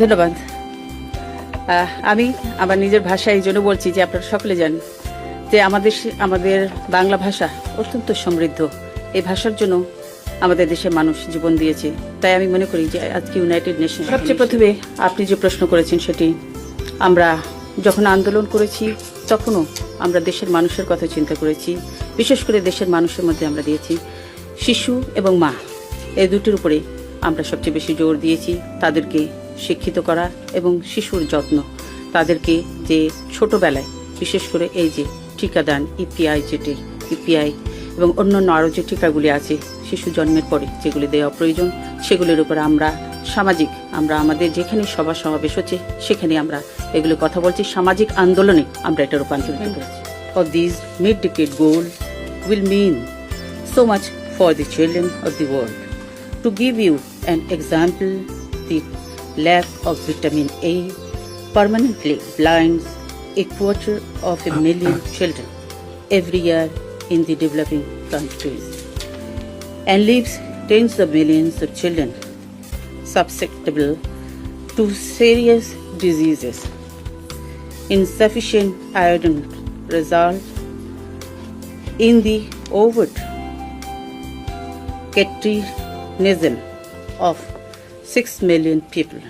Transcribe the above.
ধন্যবাদ। আমি আমার নিজের ভাষায় এই জন্য বলছি যে আপনারা সকলে জানেন যে আমাদের আমাদের বাংলা ভাষা অত্যন্ত সমৃদ্ধ। এই ভাষার জন্য আমাদের দেশের মানুষ জীবন দিয়েছে। তাই আমি মনে করি যে আজকে ইউনাইটেড নেশন সবচেয়ে প্রথমে আপনি যে প্রশ্ন করেছেন সেটি, আমরা যখন আন্দোলন করেছি, তখনও আমরা দেশের মানুষের কথা চিন্তা করেছি। বিশেষ করে দেশের মানুষের মধ্যে আমরা দিয়েছি শিশু এবং মা। এই দুটির উপরে আমরা সবচেয়ে বেশি জোর দিয়েছি। তাদেরকে শিক্ষিত করা এবং শিশুর যত্ন। তাদেরকে যে ছোটোবেলায় বিশেষ করে এই যে টিকাদান ইপিআই যেটি ইপিআই এবং অন্যান্য আরও যে টিকাগুলি আছে শিশু জন্মের পরে যেগুলি দেওয়া প্রয়োজন সেগুলির উপর আমরা সামাজিক আমরা আমাদের যেখানে সভা সমাবেশ হচ্ছে সেখানে আমরা এগুলো কথা বলছি। সামাজিক আন্দোলনে আমরা এটা রূপান্তরিত করেছি। Of these mid-decade goal will mean so much for the children of the world. To give you an example, the lack of vitamin A permanently blinds a quarter of a million children every year in the developing countries and leaves tens of millions of children susceptible to serious diseases. Insufficient iodine results in the overt cretinism of 6 million people.